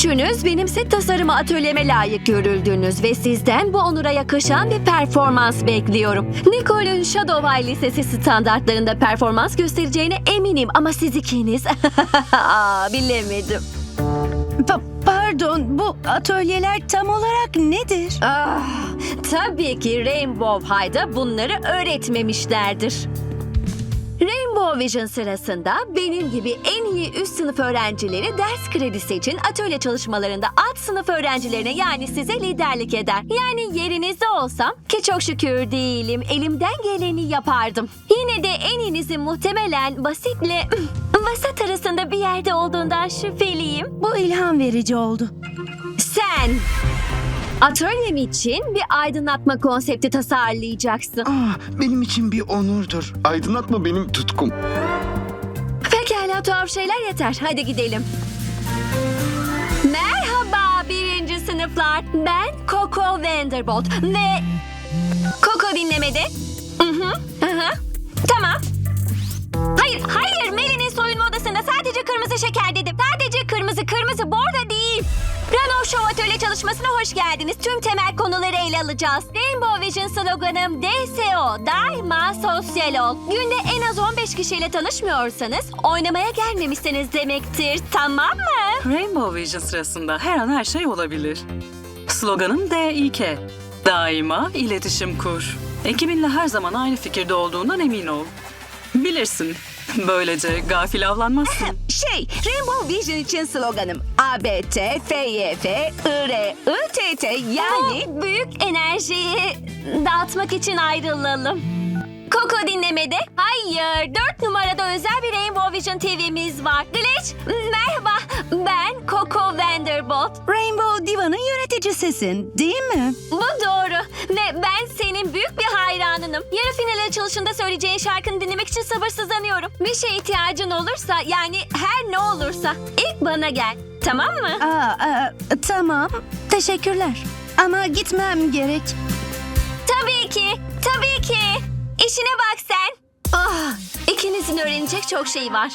Üçünüz benim set tasarımı atölyeme layık görüldünüz ve sizden bu onura yakışan bir performans bekliyorum. Nicole'un Shadoweye Lisesi standartlarında performans göstereceğine eminim ama siz ikiniz... Aa, bilemedim. Pa- pardon, bu atölyeler tam olarak nedir? Ah, tabii ki Rainbow High'da bunları öğretmemişlerdir. Rainbow Vision sırasında benim gibi en iyi üst sınıf öğrencileri ders kredisi için atölye çalışmalarında alt sınıf öğrencilerine yani size liderlik eder. Yani yerinizde olsam ki çok şükür değilim elimden geleni yapardım. Yine de en iyinizi muhtemelen basitle vasat arasında bir yerde olduğundan şüpheliyim. Bu ilham verici oldu. Sen atölyem için bir aydınlatma konsepti tasarlayacaksın. Ah, benim için bir onurdur. Aydınlatma benim tutkum. Pekala tuhaf şeyler yeter. Hadi gidelim. Merhaba birinci sınıflar. Ben Coco Vanderbolt ve... Coco dinlemedi. Hı hı, hı hı. Tamam. Hayır, hayır. Melinin soyunma odasında sadece kırmızı şeker dedim. Sadece kırmızı, kırmızı borda değil. Atölye çalışmasına hoş geldiniz. Tüm temel konuları ele alacağız. Rainbow Vision sloganım DSO, daima sosyal ol. Günde en az 15 kişiyle tanışmıyorsanız oynamaya gelmemişsiniz demektir. Tamam mı? Rainbow Vision sırasında her an her şey olabilir. Sloganım DİK. Daima iletişim kur. Ekibinle her zaman aynı fikirde olduğundan emin ol. Bilirsin. Böylece gafil avlanmazsın. Şey, Rainbow Vision için sloganım ABT, FYF, IR, ITT yani... Bu büyük enerjiyi dağıtmak için ayrılalım. Coco dinlemede. Hayır. Dört numarada özel bir Rainbow Vision TV'miz var. Glitch, merhaba. Ben Coco Vanderbolt. Rainbow Diva'nın yöneticisisin, değil mi? Bu doğru. Yarı final açılışında söyleyeceğin şarkını dinlemek için sabırsızlanıyorum. Bir şeye ihtiyacın olursa yani her ne olursa ilk bana gel. Tamam mı? Aa, aa, tamam, teşekkürler. Ama gitmem gerek. Tabii ki. Tabii ki. İşine bak sen. Ah, ikinizin öğrenecek çok şey var.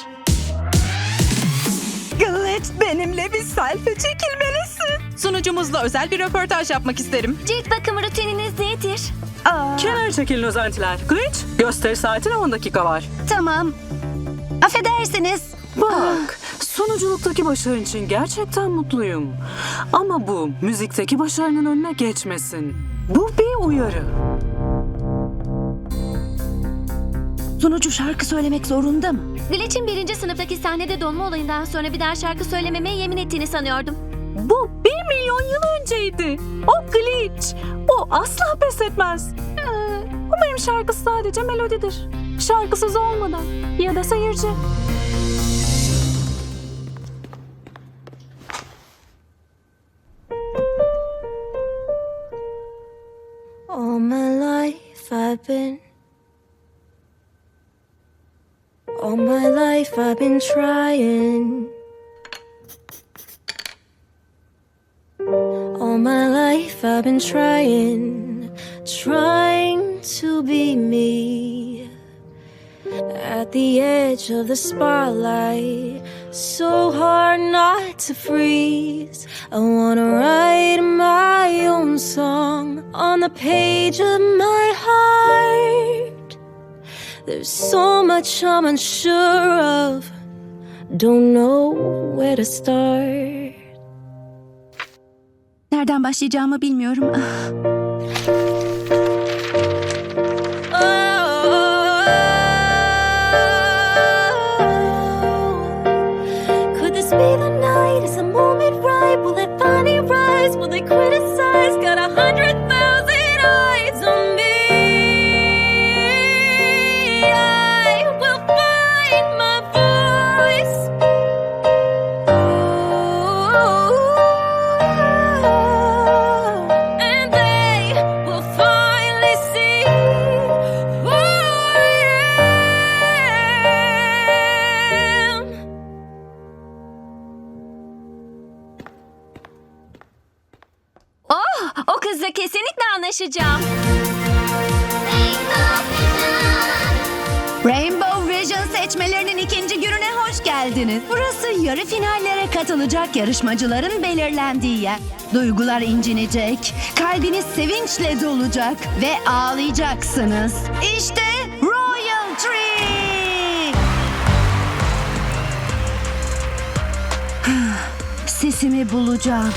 Glitch benimle bir selfie çekilmelisin. Sunucumuzla özel bir röportaj yapmak isterim. Cilt bakım rutininiz nedir? Aa, Kenar çekilin özentiler. Glitch, gösteri saatine 10 dakika var. tamam. Affedersiniz. Bak, sunuculuktaki başarın için gerçekten mutluyum. Ama bu müzikteki başarının önüne geçmesin. Bu bir uyarı. Sunucu şarkı söylemek zorunda mı? Glitch'in birinci sınıftaki sahnede donma olayından sonra bir daha şarkı söylememeye yemin ettiğini sanıyordum. Bu bir milyon yıl önceydi. O Glitch. O asla pes etmez. Ee, Umarım şarkısı sadece melodidir. Şarkısız olmadan. Ya da seyirci. All my life I've been. All my life I've been trying. All my life I've been trying, trying to be me. At the edge of the spotlight, so hard not to freeze. I wanna write my own song on the page of my heart. There's so much I'm unsure of, don't know where to start. Nereden başlayacağımı bilmiyorum. Will they criticize? Got a hundred Oh, o kızla kesinlikle anlaşacağım. Rainbow Vision seçmelerinin ikinci gününe hoş geldin. geldiniz. Burası yarı finallere katılacak yarışmacıların belirlendiği yer. Duygular incinecek, kalbiniz sevinçle dolacak ve ağlayacaksınız. İşte Royal Tree! Sesimi bulacağım.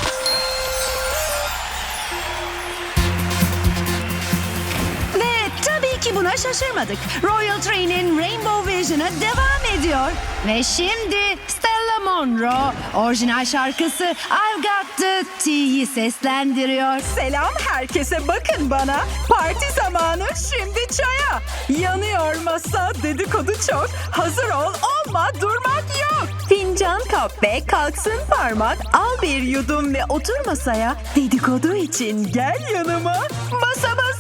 Şaşırmadık. Royal Train'in Rainbow Vision'ı devam ediyor. Ve şimdi Stella Monroe orijinal şarkısı I've Got the T'yi seslendiriyor. Selam herkese bakın bana. Parti zamanı şimdi çaya. Yanıyor masa dedikodu çok. Hazır ol olma durmak yok. Fincan kap ve kalksın parmak. Al bir yudum ve otur masaya. Dedikodu için gel yanıma. Masamız hazır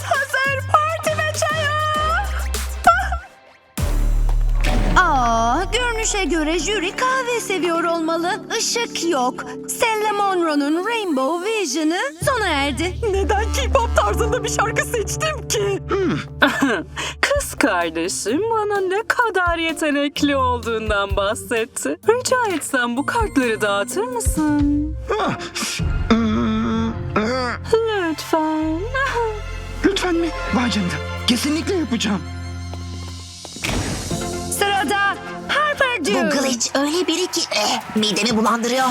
Aa, görünüşe göre jüri kahve seviyor olmalı. Işık yok. Stella Monroe'nun Rainbow Vision'ı sona erdi. Neden K-pop tarzında bir şarkı seçtim ki? Kız kardeşim bana ne kadar yetenekli olduğundan bahsetti. Rica etsem bu kartları dağıtır mısın? Lütfen. Lütfen mi? Vay canına. Kesinlikle yapacağım. Bu glitch öyle biri ki eh, midemi bulandırıyor.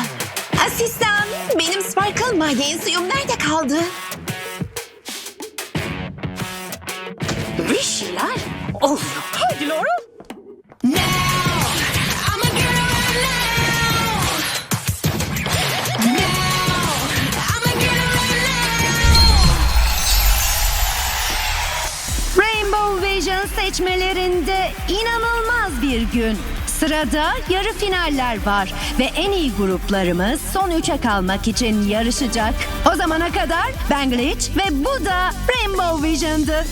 Asistan, benim Sparkle maden suyum nerede kaldı? Bir şeyler oluyor. Hadi Laura. Rainbow Vision seçmelerinde inanılmaz bir gün. Sırada yarı finaller var ve en iyi gruplarımız son üçe kalmak için yarışacak. O zamana kadar Glitch ve bu da Rainbow Vision'dı.